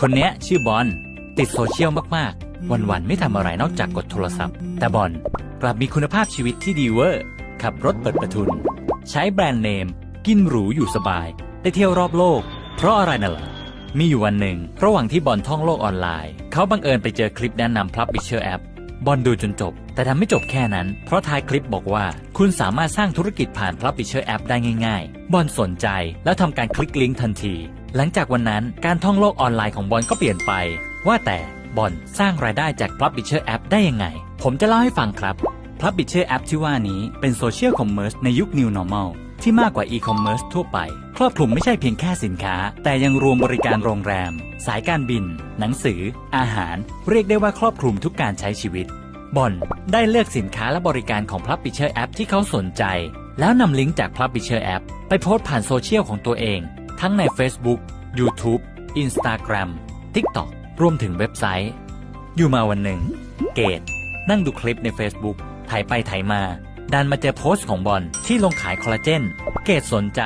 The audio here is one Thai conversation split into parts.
คนเนี้ยชื่อบอลติดโซเชียลมากๆ วันๆ ไม่ทำอะไรนอกจากกดโทรศัพท์ แต่บอลกลับมีคุณภาพชีวิตที่ดีเวอร์ ขับรถเปิดประทุน ใช้แบรนด์เนม กินหรูอยู่สบาย ได้เที่ยวรอบโลก เพราะอะไรน่ะล่ะมีอยู่วันหนึ่ง ระหว่างที่บอลท่องโลกออนไลน์ เขาบังเอิญไปเจอคลิปแนะนำ Publisher App บอลดูจนจบ แต่ทำไม่จบแค่นั้น เพราะท้ายคลิปบอกว่า คุณสามารถสร้างธุรกิจผ่าน Publisher App ได้ง่าย ๆ บอลสนใจแล้วทำการคลิกลิงก์ทันที หลังจากวันนั้นการท่องโลกออนไลน์ของบอลก็เปลี่ยนไป ว่าแต่บอลสร้างรายได้จาก Publisher App ได้ยังไง ผมจะเล่าให้ฟังครับ Publisher App ที่ว่านี้เป็นโซเชียลคอมเมอร์สในยุค New Normal ที่มากกว่า e-commerce ทั่วไป ครอบคลุมไม่ใช่เพียงแค่สินค้า แต่ยังรวมบริการโรงแรม สายการบิน หนังสือ อาหาร เรียกได้ว่าครอบคลุมทุกการใช้ชีวิต บอลได้เลือกสินค้าและบริการของ Publisher App ที่เขาสนใจ แล้วนำลิงก์จาก Publisher App ไปโพสต์ผ่านโซเชียลของตัวเอง ทั้งใน Facebook YouTube Instagram TikTok รวมถึงเว็บไซต์ อยู่มาวันหนึ่ง เกดนั่งดูคลิปใน Facebook ถ่ายไปถ่ายมา ดันมาเจอโพสต์ของบอลที่ลงขายคอลลาเจน เกดสนใจ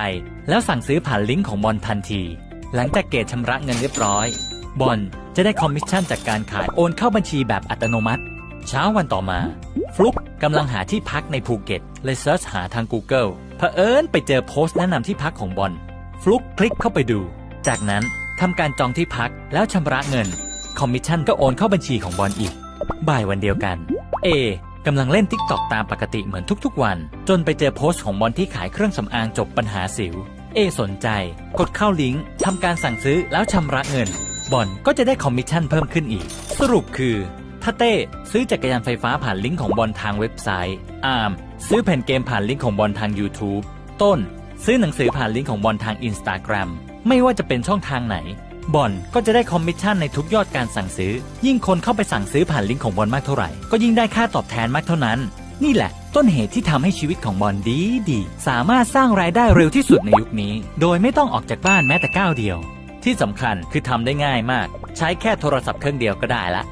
แล้วสั่งซื้อผ่านลิงก์ของบอลทันที หลังจากเกดชำระเงินเรียบร้อย บอลจะได้คอมมิชชั่นจากการขายโอนเข้าบัญชีแบบอัตโนมัติ เช้าวันต่อมา ฟลุกกำลังหาที่พักในภูเก็ตเลยเซิร์ชหาทาง Google เผอิญไปเจอโพสต์แนะนำที่พักของบอลฟลุกคลิกเข้าไปดู จากนั้นทำการจองที่พักแล้วชำระเงิน คอมมิชชั่นก็โอนเข้าบัญชีของบอลอีก บ่ายวันเดียวกัน เอกำลังเล่นทิกตอกตามปกติเหมือนทุกๆวัน จนไปเจอโพสต์ของบอลที่ขายเครื่องสำอางจบปัญหาสิว เอสนใจ กดเข้าลิงก์ทำการสั่งซื้อแล้วชำระเงิน บอลก็จะได้คอมมิชชั่นเพิ่มขึ้นอีก สรุปคือ ถ้าเต้ซื้อจักรยานไฟฟ้าผ่านลิงก์ของบอลทางเว็บไซต์ อาร์มซื้อแผ่นเกมผ่านลิงก์ของบอลทาง YouTube ต้น ซื้อหนังสือผ่านลิงก์ของบอลทาง Instagram ไม่ว่าจะเป็นช่องทางไหนบอลก็จะได้คอมมิชชั่นในทุกยอดการสั่งซื้อ ยิ่งคนเข้าไปสั่งซื้อผ่านลิงก์ของบอลมากเท่าไหร่ ก็ยิ่งได้ค่าตอบแทนมากเท่านั้น นี่แหละ ต้นเหตุที่ทำให้ชีวิตของบอลดีดี สามารถสร้างรายได้เร็วที่สุดในยุคนี้ โดยไม่ต้องออกจากบ้านแม้แต่ก้าวเดียว ที่สำคัญคือทำได้ง่ายมาก ใช้แค่โทรศัพท์เครื่องเดียวก็ได้ละ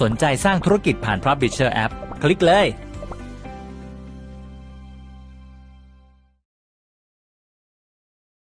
สนใจสร้างธุรกิจผ่าน Publisher App คลิกเลย